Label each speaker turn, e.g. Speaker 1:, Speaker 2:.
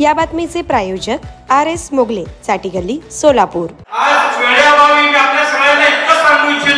Speaker 1: या बातमीचे प्रायोजक आर एस मोगले चाटीगल्ली सोलापूर.
Speaker 2: आज आपल्या सगळ्यांना इतकं सांगू इच्छितो